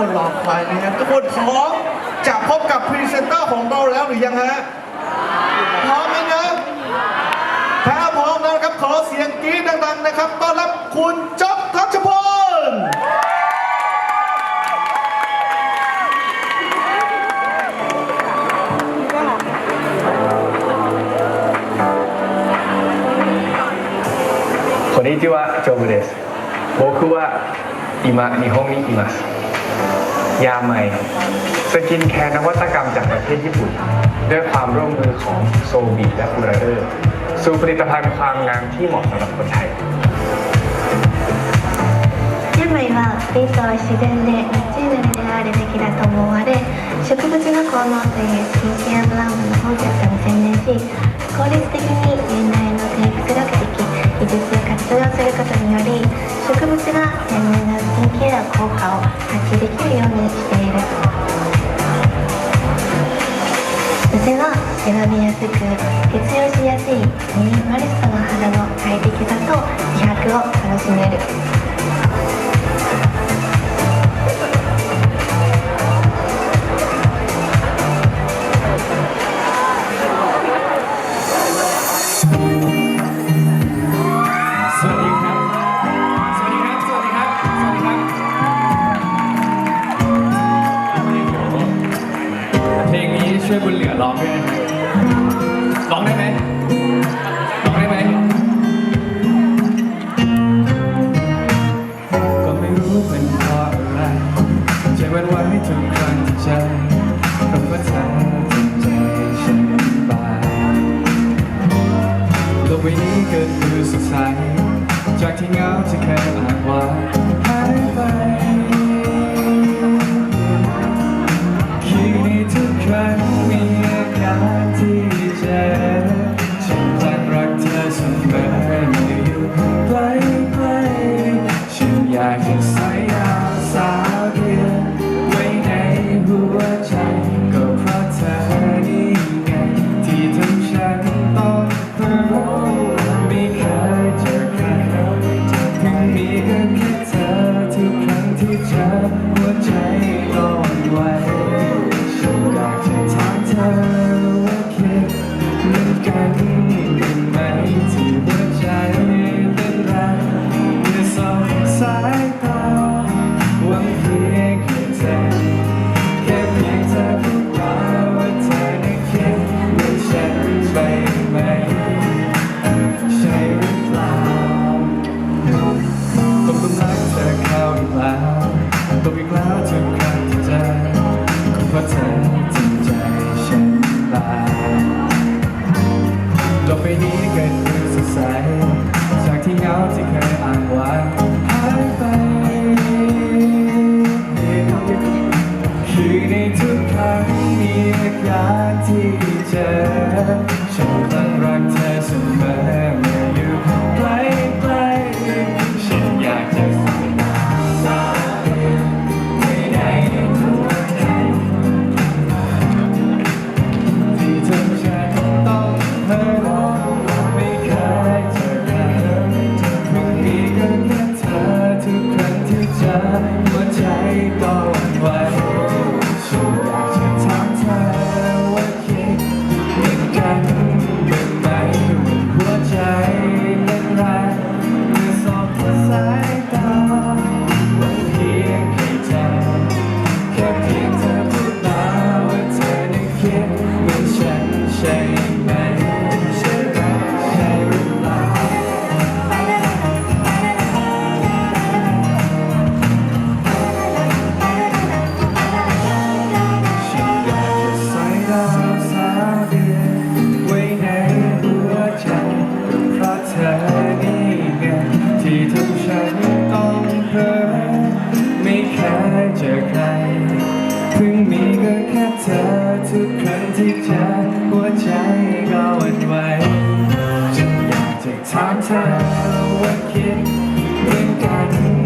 คนรอคอยนะครับทุกคนพร้อมจะพบกับพรีเซนเตอร์ของเราแล้วหรือยังฮะพร้อมไหมนะถ้าพร้อมแล้วนะครับขอเสียงกรี๊ดดังๆนะครับต้อนรับคุณจ๊อบทัชพล こんにちは、ジョブです。僕は今、日本にいます。 ยาใหม่สกินแคร์นวัตกรรมจากประเทศญี่ปุ่น ด้วยความร่วมมือของโซบีและฟูราเดอร์สู่ผลิตภัณฑ์ความงามที่เหมาะสำหรับคนไทย ジャムイは美と自然でナチュラルであるべきだと思われ植物の効能というスキンケアブランドのコンセプトに専念し効率的に現代の低出力的 技術で活動することにより植物が天然なスキンケア効果を発揮できるようにしている。女性は選びやすく活用しやすいミニマリストの肌の快適さと美白を楽しめる。 วันไหวทุกครั้งที่ใจเพราะว่าเธอทำใจฉันบายโลกใบนี้เกิดดูสดใสจากที่เงาที่เคยอ่านว่า ปล่าตกหลุมรักเธอเข้าอีกแล้วตกอีกแล้วทุกครั้งที่เจอก็เพราะเธอ โลกใบนี้เกิดขึ้นสดใสจากที่เหงาที่เคยอ่านว่าหายไป เธอหัวใจก็วั่นไหวจึงอยากจะถามเธอว่าคิดเหมือนกัน